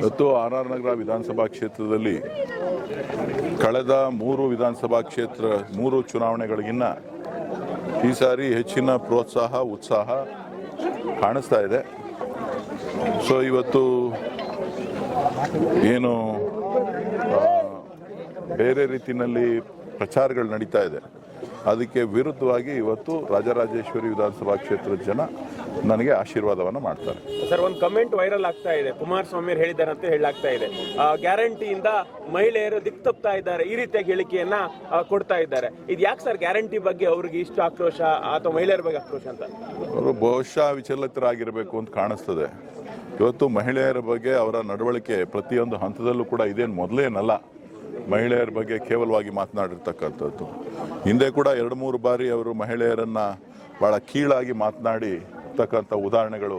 ಇವತ್ತು R R ನಗರ ವಿಧಾನಸಭಾ ಕ್ಷೇತ್ರದಲ್ಲಿ ಕಳೆದ ಮೂರು ವಿಧಾನಸಭಾ ಕ್ಷೇತ್ರ, ಮೂರು ಚುನಾವಣೆಗಳಿಗಿನ್ನ ಈ ಸಾರಿ ಹೆಚ್ಚಿನ ಪ್ರೋತ್ಸಾಹ, ಉತ್ಸಾಹ ಕಾಣಿಸ್ತಾ ಇದೆ. ಸೊ ಇವತ್ತು ಏನು ಬೇರೆ ರೀತಿಯಲ್ಲಿ ಪ್ರಚಾರಗಳು ನಡೀತಾ ಇದೆ. ಅದಕ್ಕೆ ವಿರುದ್ಧವಾಗಿ ಇವತ್ತು ರಾಜರಾಜೇಶ್ವರಿ ವಿಧಾನಸಭಾ ಕ್ಷೇತ್ರದ ಜನ ನನಗೆ ಆಶೀರ್ವಾದವನ್ನು ಮಾಡ್ತಾರೆ. ಸರ್ ಒಂದು ಕಮೆಂಟ್ ವೈರಲ್ ಆಗ್ತಾ ಇದೆ. ಕುಮಾರಸ್ವಾಮಿ ಹೇಳಿದ್ದಾರೆ ಅಂತ ಹೇಳಾಗ್ತಾ ಇದೆ. ಗ್ಯಾರಂಟಿಯಿಂದ ಮಹಿಳೆಯರು ದಿಕ್ ತಪ್ತಾ ಇದ್ದಾರೆ. ಈ ರೀತಿಯಾಗಿ ಹೇಳಿಕೆಯನ್ನ ಕೊಡ್ತಾ ಇದ್ದಾರೆ. ಇದು ಯಾಕೆ ಸರ್ ಗ್ಯಾರಂಟಿ ಬಗ್ಗೆ ಅವ್ರಿಗೆ ಇಷ್ಟು ಆಕ್ರೋಶ ಅಥವಾ ಮಹಿಳೆಯರ ಬಗ್ಗೆ ಆಕ್ರೋಶ ಅಂತ? ಅವರು ಬಹುಶಃ ವಿಚಲಿತರಾಗಿರಬೇಕು ಅಂತ ಕಾಣಿಸ್ತದೆ. ಇವತ್ತು ಮಹಿಳೆಯರ ಬಗ್ಗೆ ಅವರ ನಡವಳಿಕೆ ಪ್ರತಿಯೊಂದು ಹಂತದಲ್ಲೂ ಕೂಡ ಇದೇನು ಮೊದಲೇನಲ್ಲ. ಮಹಿಳೆಯರ ಬಗ್ಗೆ ಕೇವಲವಾಗಿ ಮಾತನಾಡಿರ್ತಕ್ಕಂಥದ್ದು. ಹಿಂದೆ ಕೂಡ ಎರಡು ಮೂರು ಬಾರಿ ಅವರು ಮಹಿಳೆಯರನ್ನ ಬಹಳ ಕೀಳಾಗಿ ಮಾತನಾಡಿ ತಕ್ಕಂಥ ಉದಾಹರಣೆಗಳು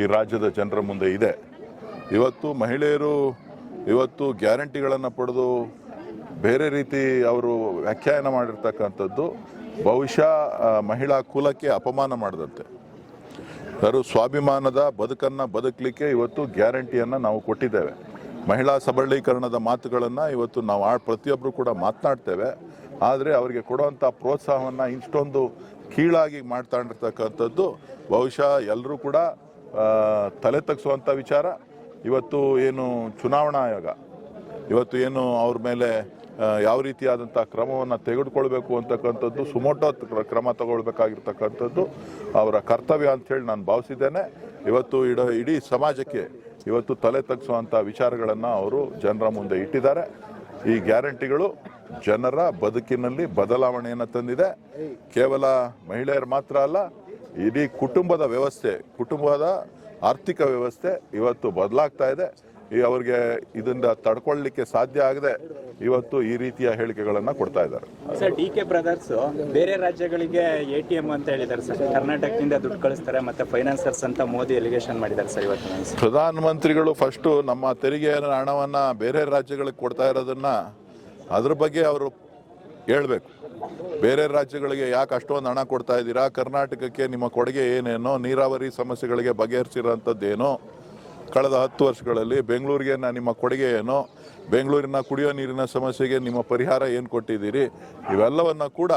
ಈ ರಾಜ್ಯದ ಜನರ ಮುಂದೆ ಇದೆ. ಇವತ್ತು ಮಹಿಳೆಯರು ಇವತ್ತು ಗ್ಯಾರಂಟಿಗಳನ್ನು ಪಡೆದು ಬೇರೆ ರೀತಿ ಅವರು ವ್ಯಾಖ್ಯಾನ ಮಾಡಿರ್ತಕ್ಕಂಥದ್ದು ಬಹುಶಃ ಮಹಿಳಾ ಕುಲಕ್ಕೆ ಅಪಮಾನ ಮಾಡಿದಂತೆ. ಅವರು ಸ್ವಾಭಿಮಾನದ ಬದುಕನ್ನು ಬದುಕಲಿಕ್ಕೆ ಇವತ್ತು ಗ್ಯಾರಂಟಿಯನ್ನು ನಾವು ಕೊಟ್ಟಿದ್ದೇವೆ. ಮಹಿಳಾ ಸಬಲೀಕರಣದ ಮಾತುಗಳನ್ನು ಇವತ್ತು ನಾವು ಆ ಪ್ರತಿಯೊಬ್ಬರು ಕೂಡ ಮಾತನಾಡ್ತೇವೆ. ಆದರೆ ಅವರಿಗೆ ಕೊಡುವಂಥ ಪ್ರೋತ್ಸಾಹವನ್ನು ಇಷ್ಟೊಂದು ಕೀಳಾಗಿ ಮಾಡ್ತಾಂಡಿರ್ತಕ್ಕಂಥದ್ದು ಬಹುಶಃ ಎಲ್ಲರೂ ಕೂಡ ತಲೆ ತಗ್ಸುವಂಥ ವಿಚಾರ. ಇವತ್ತು ಏನು ಚುನಾವಣಾ ಆಯೋಗ, ಇವತ್ತು ಏನು ಅವ್ರ ಮೇಲೆ ಯಾವ ರೀತಿಯಾದಂಥ ಕ್ರಮವನ್ನು ತೆಗೆದುಕೊಳ್ಬೇಕು ಅಂತಕ್ಕಂಥದ್ದು, ಸುಮೋಟೋ ಕ್ರಮ ತಗೊಳ್ಬೇಕಾಗಿರ್ತಕ್ಕಂಥದ್ದು ಅವರ ಕರ್ತವ್ಯ ಅಂಥೇಳಿ ನಾನು ಭಾವಿಸಿದ್ದೇನೆ. ಇವತ್ತು ಇಡ, ಇಡೀ ಸಮಾಜಕ್ಕೆ ಇವತ್ತು ತಲೆ ತಗ್ಸುವಂಥ ವಿಚಾರಗಳನ್ನು ಅವರು ಜನರ ಮುಂದೆ ಇಟ್ಟಿದ್ದಾರೆ. ಈ ಗ್ಯಾರಂಟಿಗಳು ಜನರ ಬದುಕಿನಲ್ಲಿ ಬದಲಾವಣೆಯನ್ನು ತಂದಿದೆ. ಕೇವಲ ಮಹಿಳೆಯರು ಮಾತ್ರ ಅಲ್ಲ, ಇಡೀ ಕುಟುಂಬದ ವ್ಯವಸ್ಥೆ, ಕುಟುಂಬದ ಆರ್ಥಿಕ ವ್ಯವಸ್ಥೆ ಇವತ್ತು ಬದಲಾಗ್ತಾ ಇದೆ. ಈ ಅವ್ರಿಗೆ ಇದರಿಂದ ತಡ್ಕೊಳ್ಳಿಕ್ಕೆ ಸಾಧ್ಯ ಆಗದೆ ಇವತ್ತು ಈ ರೀತಿಯ ಹೇಳಿಕೆಗಳನ್ನು ಕೊಡ್ತಾ ಇದ್ದಾರೆ. ಸರ್ ಡಿ ಕೆ ಬ್ರದರ್ಸ್ ಬೇರೆ ರಾಜ್ಯಗಳಿಗೆ ಎ ಟಿ ಎಂ ಅಂತ ಹೇಳಿದ್ದಾರೆ ಸರ್. ಕರ್ನಾಟಕದಿಂದ ದುಡ್ಡು ಕಳಿಸ್ತಾರೆ ಮತ್ತೆ ಫೈನಾನ್ಸರ್ಸ್ ಅಂತ ಮೋದಿ ಎಲಿಗೇಷನ್ ಮಾಡಿದ್ದಾರೆ ಸರ್ ಇವತ್ತು ಪ್ರಧಾನ ಪ್ರಧಾನಮಂತ್ರಿಗಳು ಫಸ್ಟು ನಮ್ಮ ತೆರಿಗೆ ಹಣವನ್ನು ಬೇರೆ ರಾಜ್ಯಗಳಿಗೆ ಕೊಡ್ತಾ ಇರೋದನ್ನ ಅದ್ರ ಬಗ್ಗೆ ಅವರು ಹೇಳ್ಬೇಕು. ಬೇರೆ ರಾಜ್ಯಗಳಿಗೆ ಯಾಕೆ ಅಷ್ಟೊಂದು ಹಣ ಕೊಡ್ತಾ ಇದ್ದೀರಾ? ಕರ್ನಾಟಕಕ್ಕೆ ನಿಮ್ಮ ಕೊಡುಗೆ ಏನೇನೋ? ನೀರಾವರಿ ಸಮಸ್ಯೆಗಳಿಗೆ ಬಗೆಹರಿಸಿರೋಂಥದ್ದೇನೋ? ಕಳೆದ ಹತ್ತು ವರ್ಷಗಳಲ್ಲಿ ಬೆಂಗಳೂರಿಗೆ ನಾನು ನಿಮ್ಮ ಕೊಡುಗೆ ಏನು? ಬೆಂಗಳೂರಿನ ಕುಡಿಯೋ ನೀರಿನ ಸಮಸ್ಯೆಗೆ ನಿಮ್ಮ ಪರಿಹಾರ ಏನು ಕೊಟ್ಟಿದ್ದೀರಿ? ಇವೆಲ್ಲವನ್ನು ಕೂಡ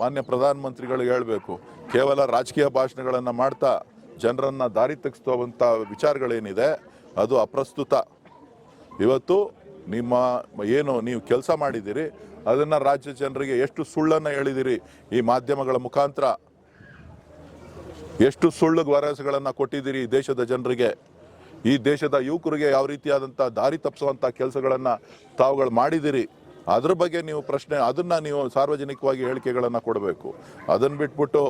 ಮಾನ್ಯ ಪ್ರಧಾನಮಂತ್ರಿಗಳಿಗೆ ಹೇಳಬೇಕು. ಕೇವಲ ರಾಜಕೀಯ ಭಾಷಣಗಳನ್ನು ಮಾಡ್ತಾ ಜನರನ್ನು ದಾರಿ ತೆಗೆಸ್ತುವಂಥ ವಿಚಾರಗಳೇನಿದೆ, ಅದು ಅಪ್ರಸ್ತುತ. ಇವತ್ತು ನಿಮ್ಮ ಏನು ನೀವು ಕೆಲಸ ಮಾಡಿದ್ದೀರಿ, ಅದನ್ನು ರಾಜ್ಯ ಜನರಿಗೆ ಎಷ್ಟು ಸುಳ್ಳನ್ನು ಹೇಳಿದಿರಿ ಈ ಮಾಧ್ಯಮಗಳ ಮುಖಾಂತರ? ಎಷ್ಟು ಸುಳ್ಳು ಭರವಸೆಗಳನ್ನು ಕೊಟ್ಟಿದ್ದೀರಿ ದೇಶದ ಜನರಿಗೆ? ಈ ದೇಶದ ಯುವಕರಿಗೆ ಯಾವ ರೀತಿಯಾದಂಥ ದಾರಿ ತಪ್ಪಿಸುವಂಥ ಕೆಲಸಗಳನ್ನು ತಾವುಗಳು ಮಾಡಿದಿರಿ, ಅದ್ರ ಬಗ್ಗೆ ನೀವು ಪ್ರಶ್ನೆ, ಅದನ್ನ ನೀವು ಸಾರ್ವಜನಿಕವಾಗಿ ಹೇಳಿಕೆಗಳನ್ನು ಕೊಡಬೇಕು. ಅದನ್ನ ಬಿಟ್ಬಿಟ್ಟು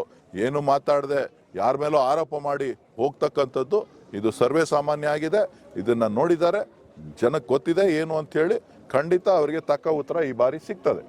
ಏನು ಮಾತಾಡದೆ, ಯಾರ ಮೇಲೋ ಆರೋಪ ಮಾಡಿ ಹೋಗ್ತಕ್ಕಂಥದ್ದು, ಇದು ಸರ್ವೇ ಸಾಮಾನ್ಯ ಆಗಿದೆ. ಇದನ್ನ ನೋಡಿದ್ದಾರೆ ಜನಕ್ಕೆ ಗೊತ್ತಿದೆ ಏನು ಅಂತ ಹೇಳಿ ಖಂಡಿತ ಅವರಿಗೆ ತಕ್ಕ ಉತ್ತರ ಈ ಬಾರಿ ಸಿಗ್ತದೆ.